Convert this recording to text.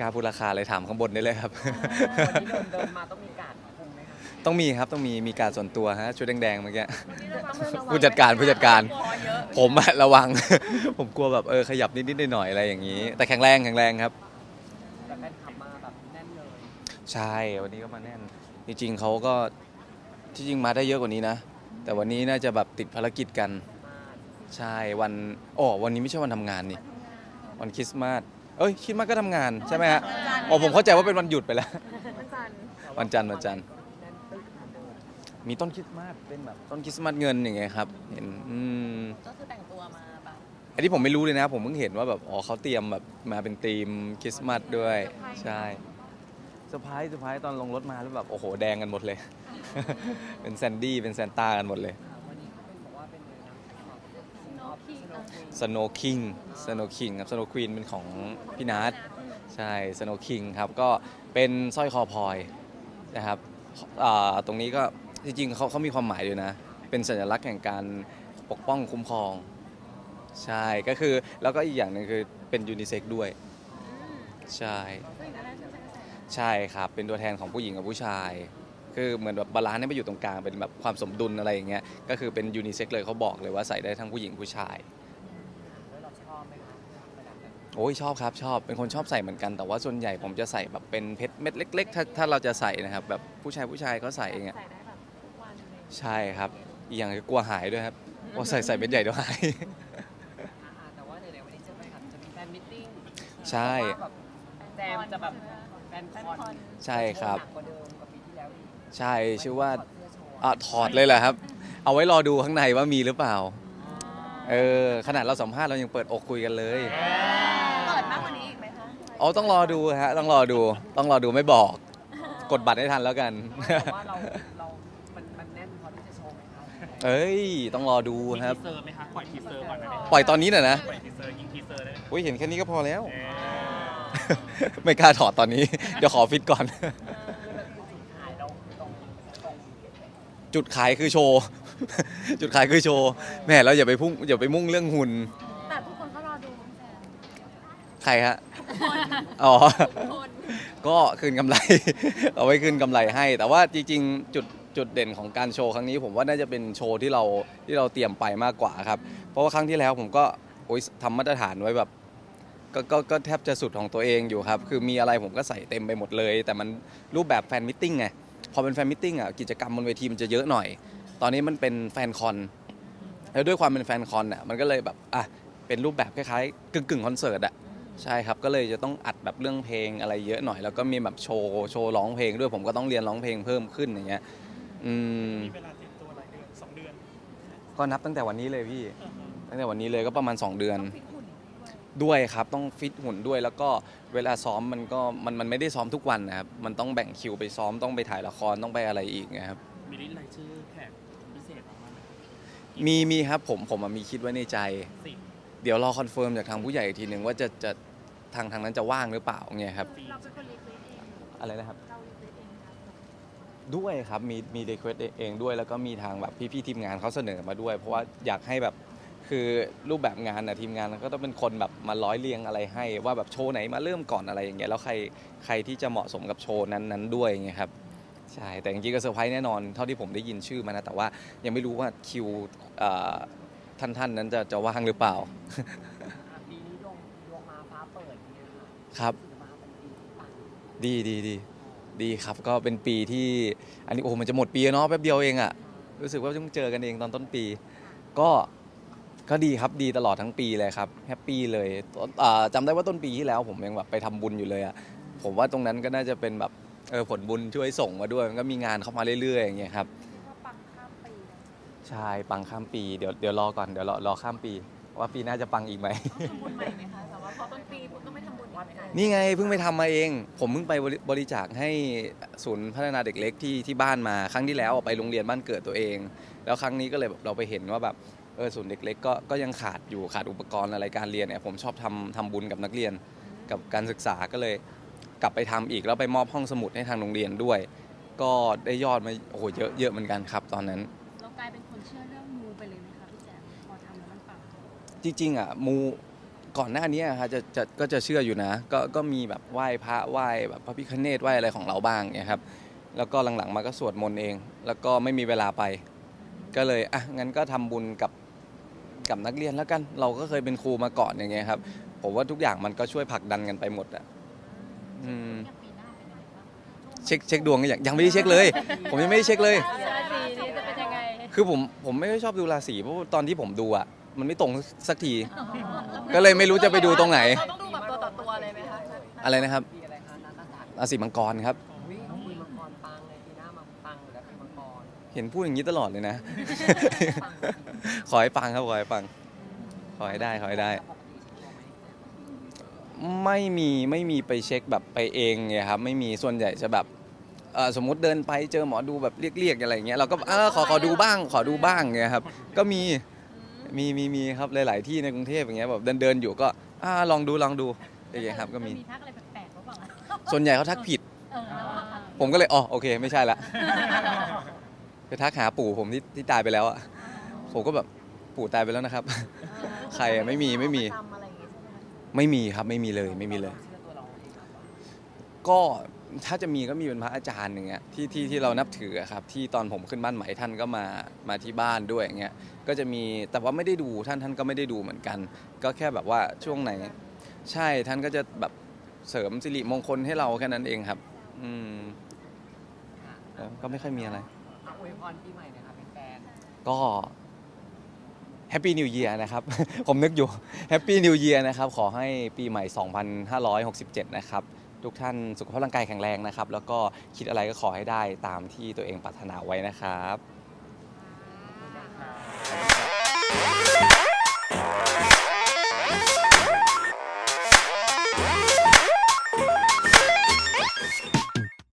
กล้าพูดราคาเลยถามข้างบนได้เลยครับ วันนี้เดินเดินมาต้องมีการคุมไหมคะต้องมีครับต้องมีมีการส่วนตัวฮะชุดแดงๆเมื่อกี้ระวังผู้จัดการผู้จัดการคอเยอะผมอะระวัง ผมกลัวแบบเออขยับนิดๆหน่อยๆอะไรอย่างนี้ แต่แข็งแรงแข็งแรงครับ แต่แฟนคลับมาแบบแน่นเลยใช่วันนี้ก็มาแน่น จริงๆเขาก็ที่จริงมาได้เยอะกว่านี้นะ แต่วันนี้น่าจะแบบติดภารกิจกัน มากใช่วันอ๋อวันนี้ไม่ใช่วันทำงานนี่ วันคริสต์มาส เอ้ยคริสต์มาสก็ทำงานใช่ไหมฮะอ๋อผมเข้าใจว่าเป็นวันหยุดไปแล้ว วันจันทร์แต่าวันจันทร์วันจันทร์แน่นตึ๊กเหมือนเดิมมีต้นคริสต์มาสเป็นแบบต้นคริสต์มาสเงินอย่างเงี้ยครับเห็นอืมก็คือแต่งตัวมาแบบอันนี้ผมไม่รู้เลยนะ ผมเพิ่งเห็นว่าแบบอ๋อเขาเตรียมแบบมาเป็นธีมคริสต์มาสด้วย ใช่เซอร์ไพรส์เซอร์ไพรส์ตอนลงรถมาแล้วแบบโอ้โหแดงกันหมดเลย เป็นแซนดี้เป็นแซนต้ากันหมดเลย สโนว์คิงสโนว์คิงสโนว์คิงครับสโนว์ควีนเป็นของพี่นัทใช่สโนว์คิงครับก็เป็นสร้อยคอพลอยนะครับอ่าตรงนี้ก็จริงๆเขาเขามีความหมายด้วยนะ เป็นสัญลักษณ์แห่งการปกป้องคุ้มครอง ใช่ก็คือแล้วก็อีกอย่างหนึ่งคือเป็นยูนิเซ็กด้วย ใช่ผู้หญิงก็ได้ใช่ไหมใส่ได้ใช่ครับ เป็นตัวแทนของผู้หญิงกับผู้ชาย คือเหมือนแบบบาลานซ์ให้มาอยู่ตรงกลางเป็นแบบความสมดุลอะไรอย่างเงี้ยก็คือเป็นยูนิเซ็กเลยเขาบอกเลยว่าใส่ได้ทั้งผู้หญิงผู้ชายแล้วเราชอบไหมคะประดับแบบโอ้ยชอบครับชอบเป็นคนชอบใส่เหมือนกันแต่ว่าส่วนใหญ่ผมจะใส่แบบเป็นเพชรเม็ดเล็กๆถ้าถ้าเราจะใส่นะครับแบบผู้ชายผู้ชายเขาใส่เองอะใส่ได้แบบทุกวันเลยใช่ครับอีกอย่างคือกลัวหายด้วยครับว่าใส่ใส่เม็ดใหญ่เดี๋ยวหาย อ่าๆแต่ว่าเดี๋ยวๆวันนี้จะไปครับจะมีแฟนมิทติ้งใช่ว่าแบบแจมจะแบบแฟนคอนใช่ครับ หนักกว่าเดิม ใช่ชื่อว่าถอดเสื้อโชว์อะถอดเลยเหรอครับ เอาไว้รอดูข้างในว่ามีหรือเปล่าอ๋อเออขนาดเราสัมภาษณ์เรายังเปิดอกคุยกันเลยเปิดมากกว่านี้อีกไหมคะเอาต้องรอดูฮะต้องรอดู ต้องรอดูไม่บอก กดบัตรให้ทันแล้วกัน แต่ว่าเราเรา มันมันแน่นพอที่จะโชว์ไหมคะเอ้ย ต้องรอดูมีครับ ทีเซอร์ไหมคะปล่อยทีเซอร์ก่อนได้ไหมปล่อยตอนนี้น่ะนะปล่อยทีเซอร์ยิงทีเซอร์ได้ไหมอุ้ยเห็นแค่นี้ก็พอแล้ว เออไม่กล้าถอดตอนนี้ เดี๋ยวขอฟิตก่อนถ่ายเราตรงตรง จุดขายคือโชว์ จุดขายคือโชว์แหม่เราอย่าไปพุ่งอย่าไปมุ่งเรื่องหุ่นแต่ทุกคนก็รอดูคุณแซมใครฮะอ๋อ คนก็คืนกำไร เอาไว้คืนกำไรให้ แต่ว่าจริงๆจุดจุดเด่นของการโชว์ครั้งนี้ ผมว่าน่าจะเป็นโชว์ที่เราที่เราเตรียมไปมากกว่าครับ เพราะว่าครั้งที่แล้วผมก็โอ๊ยทำมาตรฐานไว้แบบก็ก็ก็แทบจะสุดของตัวเองอยู่ครับ คือมีอะไรผมก็ใส่เต็มไปหมดเลย แต่มันรูปแบบแฟนมิทติ้งไง พอเป็นแฟนมิทติ้งอะกิจกรรมบนเวทีมันจะเยอะหน่อย ตอนนี้มันเป็นแฟนคอน แล้วด้วยความเป็นแฟนคอนอะมันก็เลยแบบอะเป็นรูปแบบคล้ายๆกึ่งกึ่งๆคอนเสิร์ตอะใช่ครับก็เลยจะต้องอัดแบบเรื่องเพลงอะไรเยอะหน่อย แล้วก็มีแบบโชว์โชว์ร้องเพลงด้วยผมก็ต้องเรียนร้องเพลงเพิ่มขึ้นอย่างเงี้ยอืมมีเวลาเตรียมตัวหลายเดือนสองเดือนก็นับตั้งแต่วันนี้เลยพี่ ตั้งแต่วันนี้เลยก็ประมาณ 2 เดือนฟิตหุ่นด้วย ด้วยครับต้องฟิตหุ่นด้วยแล้วก็เวลาซ้อมมันก็มันมันไม่ได้ซ้อมทุกวันนะครับมันต้องแบ่งคิวไปซ้อมต้องไปถ่ายละครต้องไปอะไรอีกนะครับมีลิสต์รายชื่อแขกพิเศษออกมาไหมมีมีครับผมผมอะมีคิดไว้ในใจ สิบเดี๋ยวรอคอนเฟิร์มจากทางผู้ใหญ่อีกทีหนึ่งว่าจะจะทางทางนั้นจะว่างหรือเปล่าเงี้ยครับสี่เราเป็นคนรีเควสเองอะไรนะครับ เรารีเควสเองครับด้วยครับมีมีรีเควสเองด้วย แล้วก็มีทางแบบพี่ๆทีมงานเขาเสนอมาด้วย เพราะว่าอยากให้แบบ คือรูปแบบงานนะทีมงานก็ต้องเป็นคนแบบมาร้อยเรียงอะไรให้ ว่าแบบโชว์ไหนมาเริ่มก่อนอะไรอย่างเงี้ยแล้วใครใครที่จะเหมาะสมกับโชว์นั้นๆด้วยอย่างเงี้ยครับใช่แต่จริงๆก็เซอร์ไพรส์แน่นอนเท่าที่ผมได้ยินชื่อมานะแต่ว่ายังไม่รู้ว่าคิวเอ่อท่านๆนั้นจะจะว่างหรือเปล่าอะปีนี้ดวงดวงมาฟ้าเปิดเนี่ยค่ะครับถือมาเป็นปีที่ปังดีดีดีดีครับก็เป็นปีที่อันนี้โอ้โหมันจะหมดปีแล้วเนาะแป๊บเดียวเองอะรู้สึกว่าเพิ่งเจอกันเองตอนต้นปี ก็ ก็ดีครับดีตลอดทั้งปีเลยครับแฮปปี้เลยอ่าจำได้ว่าต้นปีที่แล้วผมยังแบบไปทำบุญอยู่เลยอะผมว่าตรงนั้นก็น่าจะเป็นแบบเออผลบุญช่วยส่งมาด้วยมันก็มีงานเข้ามาเรื่อยๆอย่างเงี้ยครับว่าปังข้ามปีเลยใช่ปังข้ามปีเดี๋ยวเดี๋ยวรอก่อนเดี๋ยวรอรอข้ามปี ว่าปีหน้าจะปังอีกไหม ทำบุญใหม่ไหมคะแต่ว่าพอต้นปีปุ๊บก็ไม่ทำบุญวัดไหมนี่ไงเพิ่งไปทำมาเอง ผมเพิ่งไปบริบริจาคให้ศูนย์พัฒนาเด็กเล็กที่ที่บ้านมา ครั้งที่แล้วไปโรงเรียนบ้านเกิดตัวเอง แล้วครั้งนี้ก็เลยแบบเราไปเห็นว่าแบบ เออศูนย์เด็กเล็กก็ก็ยังขาดอยู่ขาดอุปกรณ์อะไรการเรียนเนี่ยผมชอบทำทำบุญกับนักเรียนกับการศึกษาก็เลยกลับไปทำอีกแล้วไปมอบห้องสมุดให้ทางโรงเรียนด้วย ก็ได้ยอดมาโอ้โหเยอะเยอะเหมือนกันครับ ตอนนั้น เรากลายเป็นคนเชื่อเรื่องมูไปเลยไหมคะพี่แจ๊คพอทำแล้วมันปังจริงๆอะมูก่อนหน้านี้อะครับจะจะก็จะเชื่ออยู่นะ ก็ก็มีแบบไหว้พระไหว้แบบพระพิฆเนศไหว้อะไรของเราบ้างเนี่ยครับแล้วก็หลังๆมาก็สวดมนต์เอง แล้วก็ไม่มีเวลาไป ก็เลยอะงั้นก็ทำบุญกับ กับนักเรียนแล้วกัน เราก็เคยเป็นครูมาก่อนอย่างเงี้ยครับ ผมว่าทุกอย่างมันก็ช่วยผลักดันกันไปหมดอะอืมอย่างปีหน้าเป็นยังไงบ้างเช็คเช็คดวงกันยังยังไม่ได้เช็คเลย ผมยังไม่ได้เช็คเลย ราศีนี้จะเป็นยังไงคือผมผมไม่ค่อยชอบดูราศีเพราะว่าตอนที่ผมดูอะมันไม่ตรงสักที ก็เลยไม่รู้จะไปดูตรงไหน เราต้องดูแบบตัวต่อตัวเลยไหมคะอะไรนะครับปีอะไรคะนักศาสตร์ราศีมังกรครับ เห็นพูดอย่างนี้ตลอดเลยนะ ขอให้ปังครับขอให้ปัง ขอให้ได้ขอให้ได้ ไม่มีไม่มีไปเช็คแบบไปเองไงครับ ไม่มีส่วนใหญ่จะแบบเอ่อสมมุติเดินไปเจอหมอดูแบบเรียกๆอะไรอย่างเงี้ยเราก็เออขอขอดูบ้าง ขอดูบ้างเงี้ยครับ ก็มีมีมีมีครับหลายๆ ที่ในกรุงเทพอย่างเงี้ยแบบเดินเดินๆอยู่ก็อ่าลองดูลองดูอย่างเงี้ยครับก็มี มีทักอะไรแปลกๆหรือเปล่าส่วนใหญ่เขาทักผิด เออแล้วอะผมก็เลยอ๋อโอเค ไม่ใช่ละ ไปทักหาปู่ผมที่ที่ตายไปแล้วอะผมก็แบบปู่ตายไปแล้วนะครับ ใครอะไม่มีไม่มีทำอะไรอย่างงี้ใช่ไหมคะไม่มีครับไม่มีเลยไม่มีเลยเชื่อตัวเราเองครับว่าก็ถ้าจะมีก็มีเป็นพระอาจารย์อย่างเงี้ยที่ที่ที่เรานับถืออะครับ ที่ตอนผมขึ้นบ้านใหม่ท่านก็มามาที่บ้านด้วยอย่างเงี้ยก็จะมีแต่ว่าไม่ได้ดูท่านท่านก็ไม่ได้ดูเหมือนกัน ก็แค่แบบว่าช่วงไหน ใช่ท่านก็จะแบบเสริมสิริมงคลให้เราแค่นั้นเองครับ อืมแล้วก็ไม่ค่อยมีอะไร อวยพรปีใหม่หนะครับแฟนก็แฮปปี้นิวเยียนะครับ ผมนึกอยู่แฮปปี้นิวเยียนะครับ ขอให้ปีใหม่ 2567 นะครับ ทุกท่านสุขภาพร่างกายแข็งแรงนะครับ แล้วก็คิดอะไรก็ขอให้ได้ตามที่ตัวเองปรารถนาไว้นะครับ